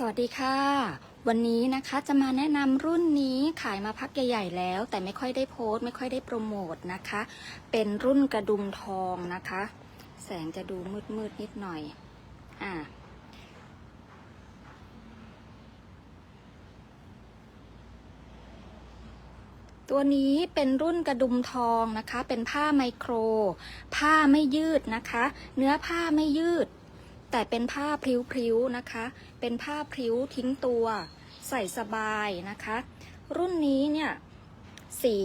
สวัสดีค่ะ วันนี้นะคะจะมาแนะนำรุ่นนี้ขายมาพักใหญ่ๆแล้ว แต่ไม่ค่อยได้โพสต์ไม่ค่อยได้โปรโมทนะคะ เป็นรุ่นกระดุมทองนะคะ แสงจะดูมืดๆนิดหน่อยอ่าตัวนี้เป็นรุ่นกระดุมทองนะคะ เป็นผ้าไมโคร ผ้าไม่ยืดนะคะ เนื้อผ้าไม่ยืด แต่เป็นผ้าพริ้วๆนะคะ เป็นผ้าพริ้วทิ้งตัว ใส่สบายนะคะ รุ่นนี้เนี่ยสี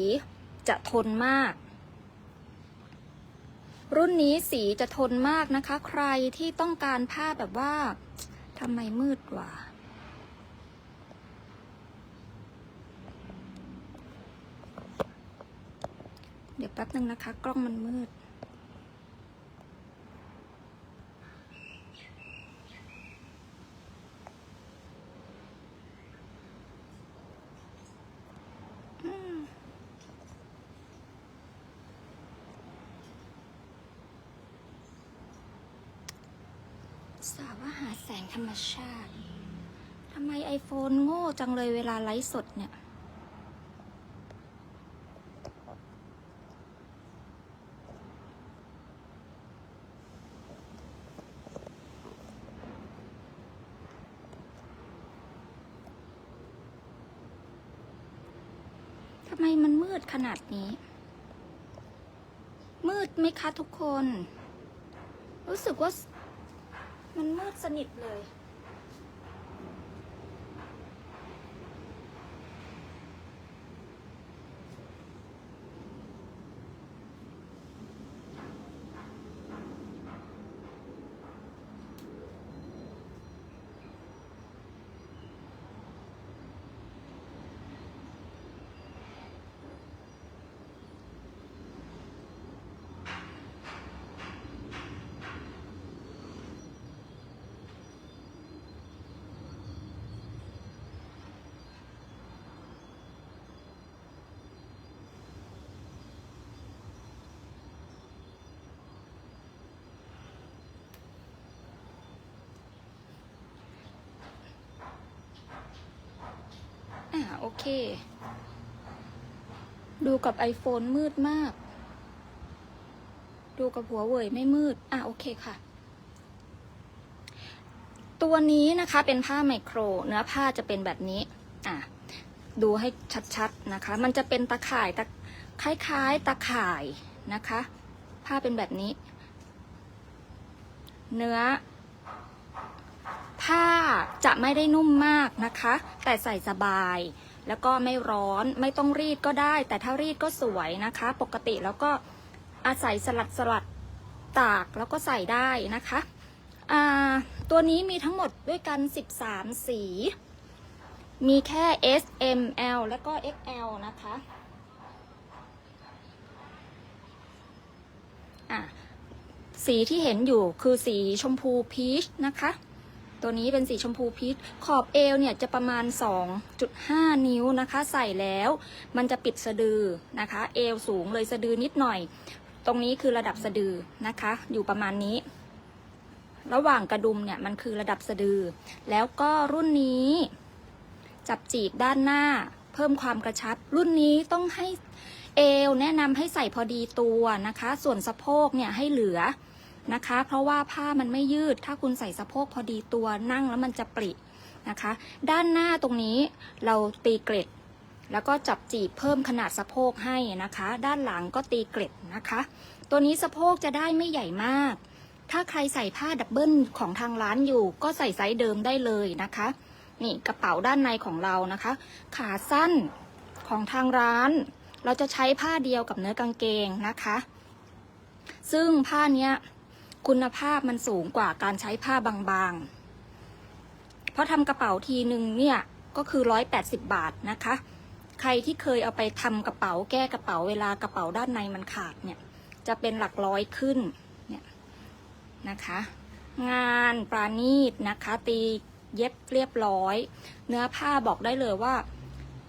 จะทนมาก รุ่นนี้สีจะทนมากนะคะ ใครที่ต้องการผ้าแบบว่าทำไมมืดวะเดี๋ยวแป๊บนึงนะคะ กล้องมันมืด สาวว่าหาแสงธรรมชาติ ทำไม iPhone โง่จังเลยเวลาไลฟ์สดเนี่ย ทำไมมันมืดขนาดนี้ มืดไหมคะทุกคน รู้สึกว่า มันมืดสนิทเลย โอเค ดูกับ iPhone มืดมาก ดูกับหัวเว่ยไม่มืด อะ โอเคค่ะ ตัวนี้นะคะเป็นผ้าไมโคร เนื้อผ้าจะเป็นแบบนี้ อะ ดูให้ชัดๆนะคะ มันจะเป็นตะข่ายตะคล้ายๆตะข่ายนะคะ ผ้าเป็นแบบนี้ เนื้อ ผ้าจะไม่ได้นุ่มมากนะคะ แต่ใส่สบาย แล้วก็ไม่ร้อนไม่ต้องรีดก็ได้ แต่ถ้ารีดก็สวยนะคะ ปกติแล้วก็อาศัยสลัดสลัดตากแล้วก็ใส่ได้นะคะตัวนี้มีทั้งหมดด้วยกัน 13 สี มีแค่ S M L แล้วก็ XL นะคะสีที่เห็นอยู่คือสีชมพูพีชนะคะ ตัวนี้เป็นสีชมพูพีชขอบเอวเนี่ยจะประมาณ 2.5 นิ้วนะคะ ใส่แล้วมันจะปิดสะดือนะคะ เอวสูงเลยสะดือนิดหน่อย ตรงนี้คือระดับสะดือนะคะ อยู่ประมาณนี้ ระหว่างกระดุมเนี่ยมันคือระดับสะดือ แล้วก็รุ่นนี้ จับจีบด้านหน้า เพิ่มความกระชับ รุ่นนี้ต้องให้เอวแนะนำให้ใส่พอดีตัวนะคะ ส่วนสะโพกเนี่ยให้เหลือ นะคะ เพราะว่าผ้ามันไม่ยืด ถ้าคุณใส่สะโพกพอดีตัวนั่งแล้วมันจะปรินะคะ ด้านหน้าตรงนี้เราตีเกล็ด แล้วก็จับจีบเพิ่มขนาดสะโพกให้นะคะ ด้านหลังก็ตีเกล็ดนะคะ ตัวนี้สะโพกจะได้ไม่ใหญ่มาก ถ้าใครใส่ผ้าดับเบิลของทางร้านอยู่ ก็ใส่ไซส์เดิมได้เลยนะคะ นี่กระเป๋าด้านในของเรานะคะ ขาสั้นของทางร้าน เราจะใช้ผ้าเดียวกับเนื้อกางเกงนะคะ ซึ่งผ้าเนี้ย คุณภาพมันสูงกว่าการใช้ผ้าบางๆ เพราะทำกระเป๋าทีหนึ่งเนี่ยก็คือร้อยแปดสิบบาทนะคะ ใครที่เคยเอาไปทำกระเป๋าแก้กระเป๋าเวลากระเป๋าด้านในมันขาดเนี่ย จะเป็นหลักร้อยขึ้นเนี่ยนะคะ งานปราณีตนะคะ ตีเย็บเรียบร้อย เนื้อผ้าบอกได้เลยว่า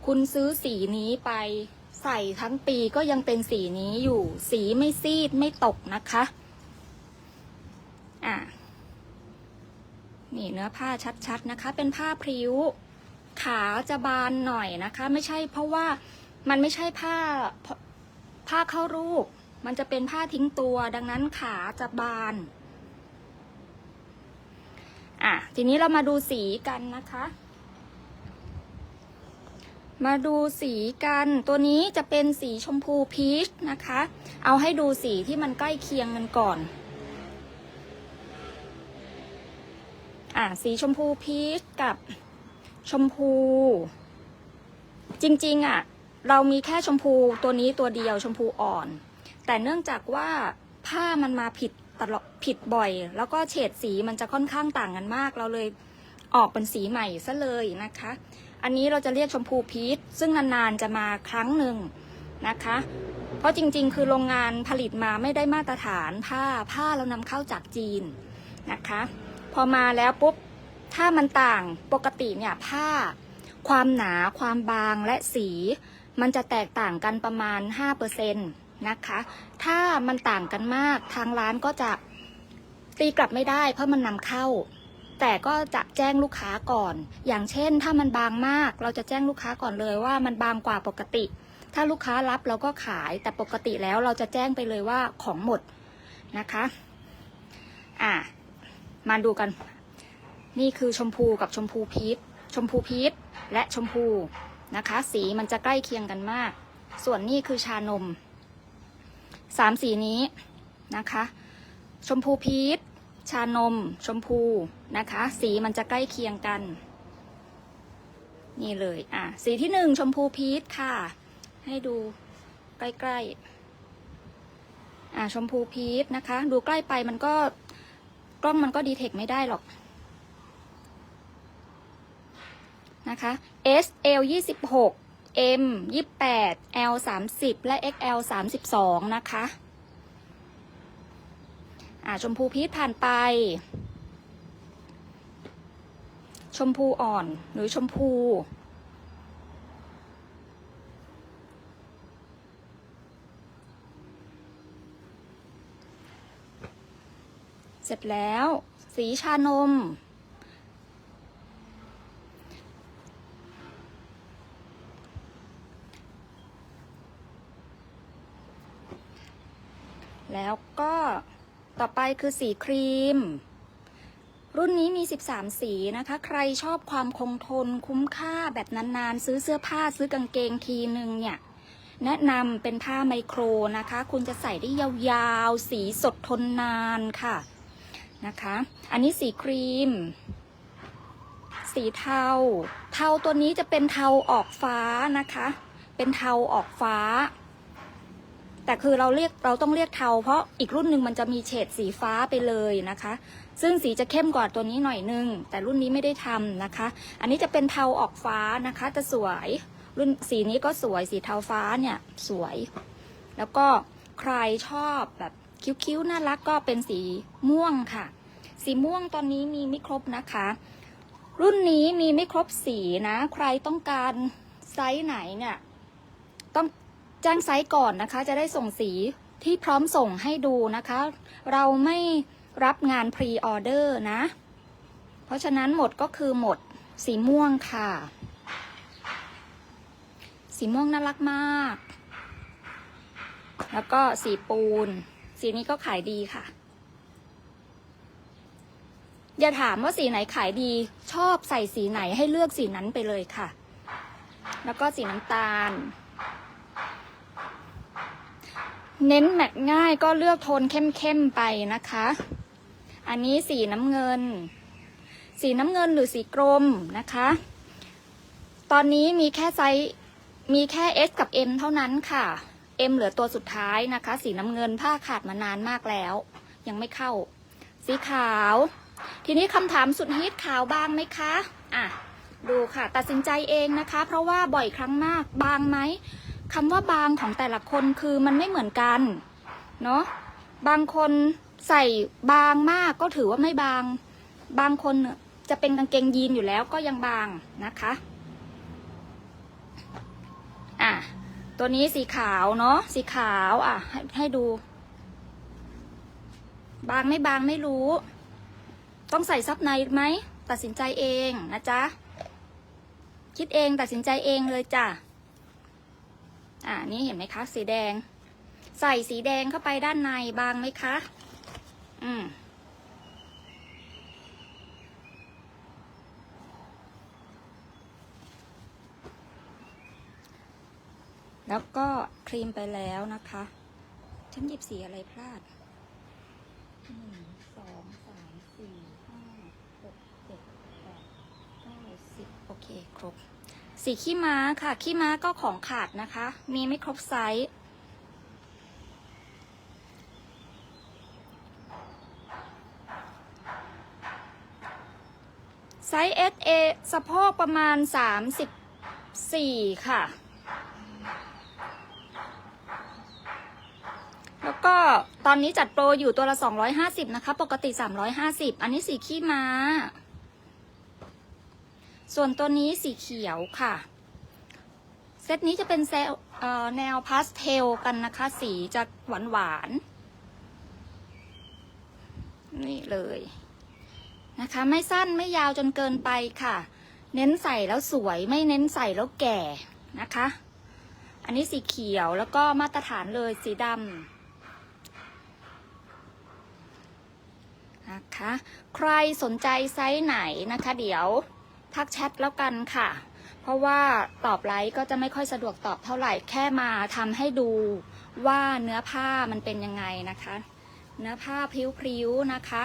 คุณซื้อสีนี้ไปใส่ทั้งปีก็ยังเป็นสีนี้อยู่ สีไม่ซีดไม่ตกนะคะ อะนี่เนื้อผ้าชัดๆนะคะ เป็นผ้าพริ้ว ขาจะบานหน่อยนะคะ ไม่ใช่เพราะว่ามันไม่ใช่ผ้าผ้าเข้ารูป มันจะเป็นผ้าทิ้งตัว ดังนั้นขาจะบาน อะ ทีนี้เรามาดูสีกันนะคะ มาดูสีกัน ตัวนี้จะเป็นสีชมพูพีชนะคะ เอาให้ดูสีที่มันใกล้เคียงกันก่อน อะสีชมพูพีชกับชมพู จริงๆอะ เรามีแค่ชมพูตัวนี้ตัวเดียวชมพูอ่อน แต่เนื่องจากว่าผ้ามันมาผิดตลอดผิดบ่อย แล้วก็เฉดสีมันจะค่อนข้างต่างกันมาก เราเลยออกเป็นสีใหม่ซะเลยนะคะ อันนี้เราจะเรียกชมพูพีชซึ่งนานๆจะมาครั้งหนึ่งนะคะ เพราะจริงๆ คือโรงงานผลิตมาไม่ได้มาตรฐานผ้าผ้าเรานำเข้าจากจีนนะคะ พอมาแล้วปุ๊บถ้ามันต่างปกติเนี่ยผ้า ความหนาความบางและสี มันจะแตกต่างกันประมาณ 5%นะคะ ถ้ามันต่างกันมากทางร้านก็จะตีกลับไม่ได้ เพราะมันนำเข้า แต่ก็จะแจ้งลูกค้าก่อน อย่างเช่น ถ้ามันบางมาก เราจะแจ้งลูกค้าก่อนเลยว่ามันบางกว่าปกติ ถ้าลูกค้ารับเราก็ขาย แต่ปกติแล้วเราจะแจ้งไปเลยว่าของหมดนะคะ อะ มาดูกัน นี่คือชมพูกับชมพูพีชชมพูพีชและชมพูนะคะ สีมันจะใกล้เคียงกันมาก ส่วนนี่คือชานมสามสีนี้นะคะ ชมพูพีชชานม ชมพูนะคะ สีมันจะใกล้เคียงกัน นี่เลยอะสีที่หนึ่งชมพูพีชค่ะ ให้ดูใกล้ๆอะชมพูพีชนะคะ ดูใกล้ไปมันก็ กล้องมันก็ดีเทคไม่ได้หรอกนะคะ S L 26 M 28 L 30และ XL 32นะคะอ่าชมพูพีชผ่านไป ชมพูอ่อนหรือชมพู เสร็จแล้ว สีชานม แล้วก็ต่อไปคือสีครีม รุ่นนี้มี 13 สีนะคะ ใครชอบความคงทนคุ้มค่าแบบนานๆ ซื้อเสื้อผ้าซื้อกางเกงทีนึงเนี่ยแนะนำเป็นผ้าไมโครนะคะ คุณจะใส่ได้ยาวๆ สีสดทนนานค่ะ นะคะ อันนี้สีครีม สีเทา เทาตัวนี้จะเป็นเทาออกฟ้านะคะ เป็นเทาออกฟ้า แต่คือเราเรียกเราต้องเรียกเทา เพราะอีกรุ่นหนึ่งมันจะมีเฉดสีฟ้าไปเลยนะคะ ซึ่งสีจะเข้มกว่าตัวนี้หน่อยนึง แต่รุ่นนี้ไม่ได้ทำนะคะ อันนี้จะเป็นเทาออกฟ้านะคะจะสวย รุ่นสีนี้ก็สวยสีเทาฟ้าเนี่ยสวย แล้วก็ใครชอบแบบ คิ้วๆน่ารักก็เป็นสีม่วงค่ะ สีม่วงตอนนี้มีไม่ครบนะคะ รุ่นนี้มีไม่ครบสีนะ ใครต้องการไซส์ไหนเนี่ยต้องแจ้งไซส์ก่อนนะคะ จะได้ส่งสีที่พร้อมส่งให้ดูนะคะ เราไม่รับงานพรีออเดอร์นะ เพราะฉะนั้นหมดก็คือหมดสีม่วงค่ะ สีม่วงน่ารักมาก แล้วก็สีปูน สีนี้ก็ขายดีค่ะ อย่าถามว่าสีไหนขายดี ชอบใส่สีไหนให้เลือกสีนั้นไปเลยค่ะ แล้วก็สีน้ำตาล เน้นแมทง่ายก็เลือกโทนเข้มๆไปนะคะ อันนี้สีน้ำเงิน สีน้ำเงินหรือสีกรมนะคะ ตอนนี้มีแค่ไซส์มีแค่ S กับ M เท่านั้นค่ะ M เหลือตัวสุดท้ายนะคะ สีน้ำเงินผ้าขาดมานานมากแล้ว ยังไม่เข้า สีขาว ทีนี้คำถามสุดฮิตขาวบางไหมคะ อะ ดูค่ะ ตัดสินใจเองนะคะ เพราะว่าบ่อยครั้งมากบางไหมคำว่าบางของแต่ละคนคือมันไม่เหมือนกัน เนาะบางคนใส่บางมากก็ถือว่าไม่บาง บางคนจะเป็นกางเกงยีนอยู่แล้วก็ยังบางนะคะ อะ ตัวนี้สีขาวเนาะสีขาวอะ ให้ให้ดู บางไม่บางไม่รู้ ต้องใส่ซับในไหม ตัดสินใจเองนะจ๊ะ คิดเองตัดสินใจเองเลยจ้ะ อ่านี่เห็นไหมคะ สีแดง ใส่สีแดงเข้าไปด้านในบางไหมคะ อืม แล้วก็ครีมไปแล้วนะคะ ฉันหยิบสีอะไรพลาดหนึ่งสองสามสี่ห้าหกเจ็ดแปดเก้าสิบโอเค ครบ สีขี้ม้าค่ะ ขี้ม้าก็ของขาดนะคะ มีไม่ครบไซส์ไซส์ S A สะโพกประมาณ 34 ค่ะ แล้วก็ตอนนี้จัดโปรอยู่ตัวละ250นะคะ ปกติ350อันนี้สีขี้ม้า ส่วนตัวนี้สีเขียวค่ะ เซตนี้จะเป็นเซลเแนวพาสเทลกันนะคะ สีจะหวานหวานนี่เลยนะคะ ไม่สั้นไม่ยาวจนเกินไปค่ะ เน้นใส่แล้วสวยไม่เน้นใส่แล้วแก่นะคะ อันนี้สีเขียวแล้วก็มาตรฐานเลยสีดำ นะคะ ใครสนใจไซส์ไหนนะคะ เดี๋ยวทักแชทแล้วกันค่ะ เพราะว่าตอบไลค์ก็จะไม่ค่อยสะดวกตอบเท่าไหร่แค่มาทำให้ดูว่าเนื้อผ้ามันเป็นยังไงนะคะ เนื้อผ้าพริ้วๆนะคะ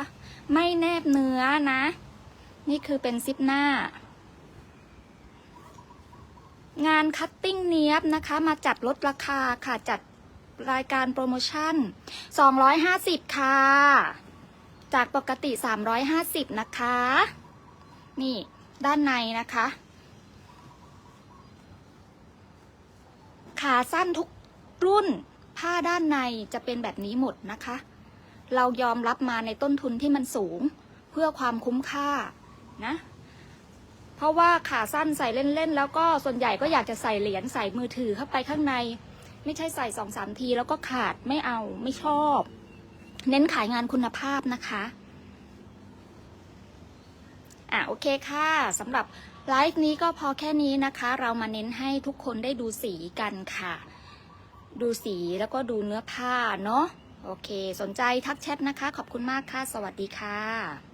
ไม่แนบเนื้อนะ นี่คือเป็นซิปหน้า งานคัตติ้งเนี้ยบนะคะ มาจัดลดราคาค่ะจัดรายการโปรโมชั่น 250 ค่ะ จากปกติ 350 นะคะ นี่ด้านในนะคะ ขาสั้นทุกรุ่น ผ้าด้านในจะเป็นแบบนี้หมดนะคะ เรายอมรับมาในต้นทุนที่มันสูง เพื่อความคุ้มค่านะ เพราะว่าขาสั้นใส่เล่นๆ แล้วก็ส่วนใหญ่ก็อยากจะใส่เหรียญใส่มือถือเข้าไปข้างใน ไม่ใช่ใส่สองสามทีแล้วก็ขาดไม่เอาไม่ชอบ เน้นขายงานคุณภาพนะคะอะโอเคค่ะสำหรับไลฟ์นี้ก็พอแค่นี้นะคะ เรามาเน้นให้ทุกคนได้ดูสีกันค่ะ ดูสีแล้วก็ดูเนื้อผ้าเนาะโอเค สนใจทักแชทนะคะ ขอบคุณมากค่ะ สวัสดีค่ะ